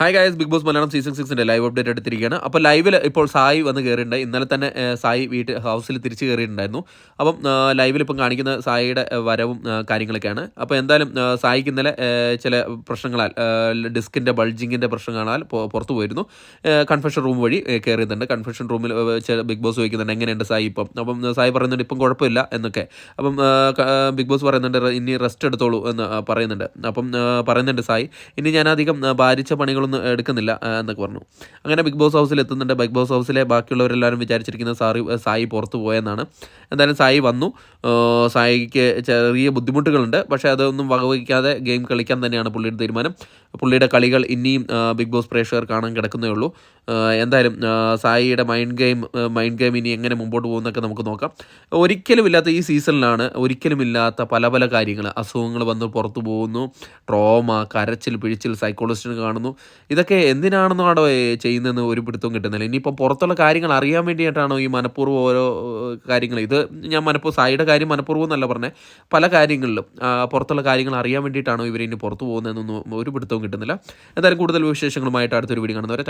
Hi guys Bigg Boss Malayalam season സിക്സിന്റെ live update എടുത്തിരിക്കുകയാണ്. അപ്പോൾ ലൈവിൽ ഇപ്പോൾ സായി വന്ന് കയറിയിട്ടുണ്ട് ഇന്നലെ തന്നെ സായി വീട്ട് ഹൗസിൽ തിരിച്ച് കയറിയിട്ടുണ്ടായിരുന്നു അപ്പം ലൈവിൽ ഇപ്പം കാണിക്കുന്ന സായിയുടെ വരവും കാര്യങ്ങളൊക്കെയാണ്. അപ്പോൾ എന്തായാലും സായിക്ക് ഇന്നലെ ചില പ്രശ്നങ്ങളാൽ ഡിസ്കിന്റെ ബൾജിങ്ങിന്റെ പ്രശ്നങ്ങളാൽ പുറത്തു പോയിരുന്നു. കൺഫെഷൻ റൂം വഴി കയറിയിട്ടുണ്ട് കൺഫെഷൻ റൂമിൽ ബിഗ് ബോസ് ചോദിക്കുന്നുണ്ട് എങ്ങനെയുണ്ട് സായി ഇപ്പം? അപ്പം സായി പറയുന്നുണ്ട് ഇപ്പം കുഴപ്പമില്ല എന്നൊക്കെ. അപ്പം ബിഗ് ബോസ് പറയുന്നുണ്ട് ഇനി റെസ്റ്റ് എടുത്തോളൂ എന്ന് പറയുന്നുണ്ട്. അപ്പം പറയുന്നുണ്ട് സായി ഇനി ഞാനധികം ഭാരിച്ച ഏഹ്, പണികളൊന്നും എടുക്കുന്നില്ല എന്നൊക്കെ പറഞ്ഞു. അങ്ങനെ ബിഗ് ബോസ് ഹൗസിൽ എത്തുന്നുണ്ട്. ബിഗ് ബോസ് ഹൗസിലെ ബാക്കിയുള്ളവരെല്ലാവരും വിചാരിച്ചിരിക്കുന്ന സാറി സായി പുറത്ത് പോയെന്നാണ്. എന്തായാലും സായി വന്നു. സായിക്ക് ചെറിയ ബുദ്ധിമുട്ടുകളുണ്ട്. പക്ഷേ അതൊന്നും വകവയ്ക്കാതെ ഗെയിം കളിക്കാൻ തന്നെയാണ് പുള്ളിയുടെ തീരുമാനം. പുള്ളിയുടെ കളികൾ ഇനിയും ബിഗ് ബോസ് പ്രേക്ഷകർ കാണാൻ കിടക്കുന്നേ ഉള്ളൂ. എന്തായാലും സായിയുടെ മൈൻഡ് ഗെയിം മൈൻഡ് ഗെയിം ഇനി എങ്ങനെ മുമ്പോട്ട് പോകുന്നൊക്കെ നമുക്ക് നോക്കാം. ഒരിക്കലും ഇല്ലാത്ത ഈ സീസണിലാണ് ഒരിക്കലും ഇല്ലാത്ത പല പല കാര്യങ്ങൾ. അസുഖങ്ങൾ വന്ന് പുറത്തു പോകുന്നു. ട്രോമ കരച്ചിൽ പിഴിച്ചിൽ സൈക്കോളജിസ്റ്റിന് കാണുന്നു. ഇതൊക്കെ എന്തിനാണെന്നാണോ ചെയ്യുന്നതെന്ന് ഒരു പിടുത്തവും കിട്ടുന്നില്ല. ഇനിയിപ്പോൾ പുറത്തുള്ള കാര്യങ്ങൾ അറിയാൻ വേണ്ടിയിട്ടാണോ ഈ മനഃപൂർവം ഓരോ കാര്യങ്ങൾ? ഇത് ഞാൻ മനഃപൂർവം സായിയുടെ കാര്യം മനഃപൂർവം എന്നല്ല പറഞ്ഞത് പല കാര്യങ്ങളിലും പുറത്തുള്ള കാര്യങ്ങൾ അറിയാൻ വേണ്ടിയിട്ടാണോ ഇവർ ഇനി പുറത്തു പോകുന്നതെന്നൊന്നും ഒരു പിടുത്തവും കിട്ടുന്നില്ല. എന്തായാലും കൂടുതൽ വിശേഷങ്ങളുമായിട്ട് അടുത്തൊരു വീഡിയോ കാണുന്നവരെ